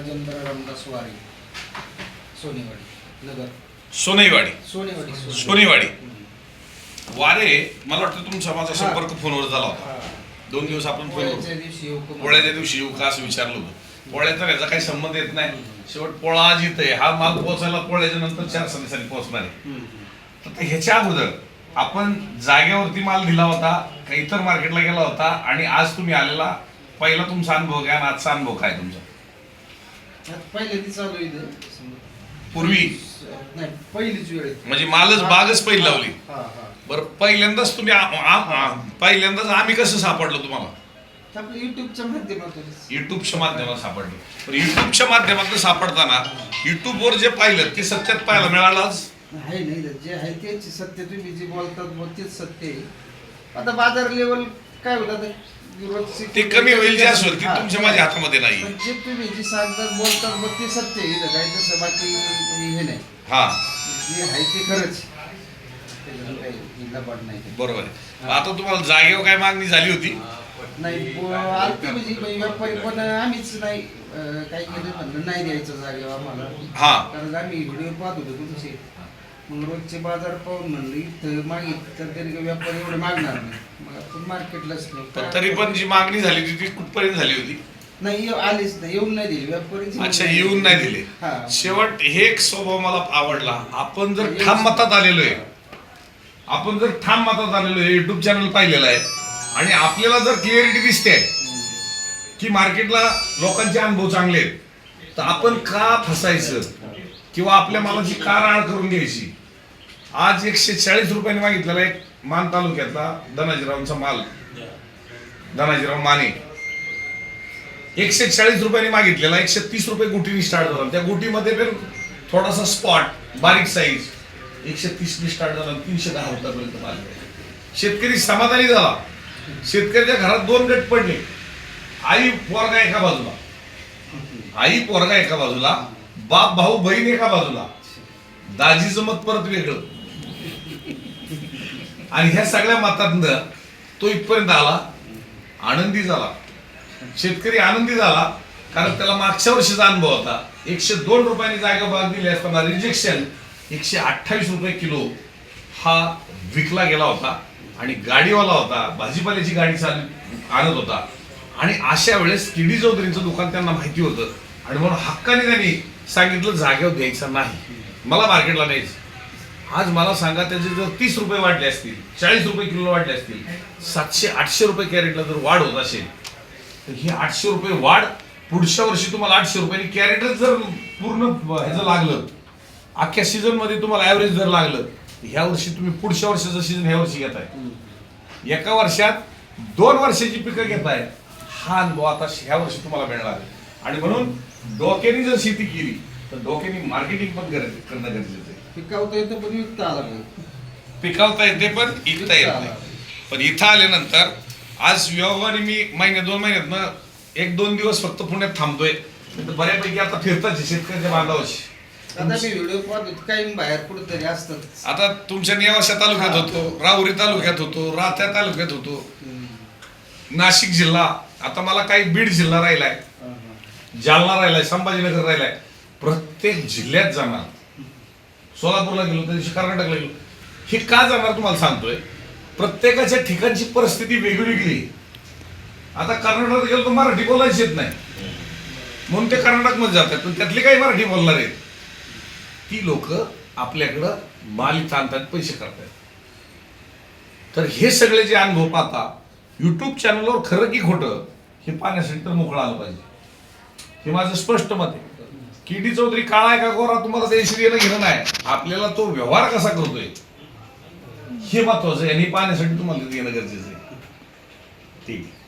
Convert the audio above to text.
राजेंद्र रामदास वारी सोनेवाडी नगर सोनेवाडी सोनेवाडी. हम्म. वारे मला वाटतं तुमचा माझा. संपर्क फोनवर झाला होता. दोन दिवस आपण पोळ्याच्या फोनवर दिवशी? पोळ्याच्या दिवशी येऊ का असं विचारलं होतं पोळ्याचा याचा काही संबंध येत नाही शेवट पोळा आज येतोय हा माल पोहोचायला पोळ्याच्या नंतर चार दिवसांनी पोहोचणार आहे हम्म. तर ते ह्याच्या अगोदर आपण जागेवरती माल दिला होता का इतर मार्केटला गेला होता आणि आज तुम्ही आलेला पहिला तुमचा अनुभव घ्या आणि आजचा अनुभव काय तुमचा पहिले ती चालू आहे. पूर्वी? नाही पहिलीच वेळ आहे. म्हणजे मालच बागच पहिली लावली. हा हा बरं पहिल्यांदाच तुम्ही आ- आ- आ- पहिल्यांदाच आम्ही कसं सापडलो तुम्हाला? युट्यूबच्या माध्यमातून युट्यूबच्या माध्यमात सापडलो. पण युट्यूबच्या माध्यमातून सापडताना युट्यूबवर जे पाहिलं ते सत्यात पाहायला मिळालं आज? आहे नाही जे आहे तेच सत्य. तुम्ही जे बोलतात बुवा तेच सत्य आहे. आता बाजार लेवल काय होतं ते? कमी होईल जे असेल ते हा. तुमच्या माझ्या हातामध्ये नाही. पण जे तुम्ही जे सांगतात बोलतात मग ते सत्य आहे इथं. तसं बाकी हे नाही. हा. जे आहे ते खरंच. काही लबाड नाही. बरोबर आहे. आता तुम्हाला जागेवर काय मागणी झाली होती? नाही. ब- आलती म्हणजे बाई व्यापारी पण आम्हीच नाही अं, काय केलं म्हणलं नाही द्यायचं जागेवर आम्हाला. हा. कारण आम्ही व्हिडिओ पाहत होतो तुमचे मग रोजचे बाजार पाहून म्हणलं इथं मागितलं तर काही व्यापारी एवढे मागणार नाही. मग आपण मार्केटलाच. पण तरी पण जी मागणी झाली होती ती कुठपर्यंत झाली होती? नाही येऊ- आलीच नाही येऊन नाही दिली. व्यापारी अच्छा येऊन नाही दिले. हा. शेवट हे एक स्वभाव मला आवडला. आपण जर ठाम मतात आलेलो आहे. आपण जर ठाम मतात आलेलो आहे युट्यूब चॅनल पाहिलेलं आहे. आणि आपल्याला जर क्लिअरिटी दिसते की मार्केटला लोकांचे अनुभव चांगले आहेत तर आपण का फसायचं? किंवा आपल्या मालाची का राळ करून घ्यायची? आज एकशे चाळीस रुपयाने मागितलेला एक मान तालुक्यातला धनाजीरावांचा माल. धनाजीराव माने. एकशे चाळीस रुपयाने मागितलेला एकशे तीस रुपये गुटीने स्टार्ट झाला. त्या गुटीमध्ये पण थोडासा स्पॉट बारीक साईज एकशे तीसने स्टार्ट झाला तीनशे दहा रुपयापर्यंत माल शेतकरी समाधानी झाला. शेतकऱ्याच्या घरात दोन गट पडले. आई पोरगा एका बाजूला. आई पोरगा एका बाजूला. बाप भाऊ बहीण एका बाजूला. दाजीचं मत परत वेगळं. आणि ह्या सगळ्या मतातनं तो इथपर्यंत आला. आनंदी झाला. शेतकरी आनंदी झाला. कारण त्याला मागच्या वर्षीचा अनुभव होता. एकशे दोन रुपयांनी जागा भाग दिली असताना रिजेक्शन एकशे अठ्ठावीस रुपये किलो हा विकला गेला होता. आणि गाडीवाला होता. भाजीपाल्याची गाडी चाल आणत होता. आणि अशा वेळेस किडी चौधरीचं दुकान त्यांना माहिती होतं. आणि म्हणून हक्काने त्यांनी सांगितलं जागेवर द्यायचं नाही. मला मार्केटला न्यायचं. आज मला सांगा त्याचे जर तीस रुपये वाढले असतील चाळीस रुपये किलो वाढले असतील सातशे आठशे रुपये कॅरेटला जर वाढ होत असेल तर ही आठशे रुपये वाढ पुढच्या वर्षी तुम्हाला आठशे रुपयांनी कॅरेटच जर पूर्ण ह्याचं लागलं अख्ख्या सीझनमध्ये तुम्हाला ॲव्हरेज जर लागलं ह्या वर्षी तुम्ही पुढच्या वर्षाचं सीझन ह्या वर्षी घेताय. एका वर्षात दोन वर्षाची पिकं घेताय हा अनुभव आता ह्या वर्षी तुम्हाला मिळणार आणि म्हणून डोक्याने जर शेती केली तर डोक्याने मार्केटिंग पण गरजे- करणं गरजेचं आहे. पिकावता येतं पण विकता आला पिकवता येते पण इकता येत नाही. पण इथं आल्यानंतर आज व्यवहारी मी महिन्या दोन महिन्यात एक दोन दिवस फक्त पुण्यात थांबतोय. तर बऱ्यापैकी आता फिरताच शेतकऱ्याच्या बांधावरची. आता मी व्हिडिओ पाहत होतो काही बाहेर असतात. आता तुमच्या नेवाशा तालुक्यात होतो राहुरी तालुक्यात होतो राहत्या तालुक्यात होतो. नाशिक जिल्हा आता मला काही बीड जिल्हा राहिलाय जालना राहिलाय संभाजीनगर राहिलाय. प्रत्येक जिल्ह्यात जाणार. सोलापूरला गेलो त्या दिवशी कर्नाटकला गेलो. हे का जाणार तुम्हाला सांगतोय? प्रत्येकाच्या ठिकाणची परिस्थिती वेगवेगळी आहे. आता कर्नाटकात गेलो तर मराठी बोलायच येत नाही. म्हणून ते कर्नाटकमध्ये जातात. पण त्यातले काही मराठी बोलणार आहेत. ती लोक आपल्याकडं माल चालतात पैसे करतात. तर हे सगळे जे अनुभव पाहता युट्यूब चॅनलवर खरं की खोटं हे पाहण्यासाठी तर मोकळं आलं पाहिजे. हे माझं स्पष्ट मत आहे. किडी चौधरी काळा आहे का गोरा? तुम्हाला त्याशी येणं घेणं नाही. आपल्याला तो व्यवहार कसा करतोय? हे महत्वाचं आहे आणि पाहण्यासाठी तुम्हाला देणं गरजेचं आहे. ठीक. आहे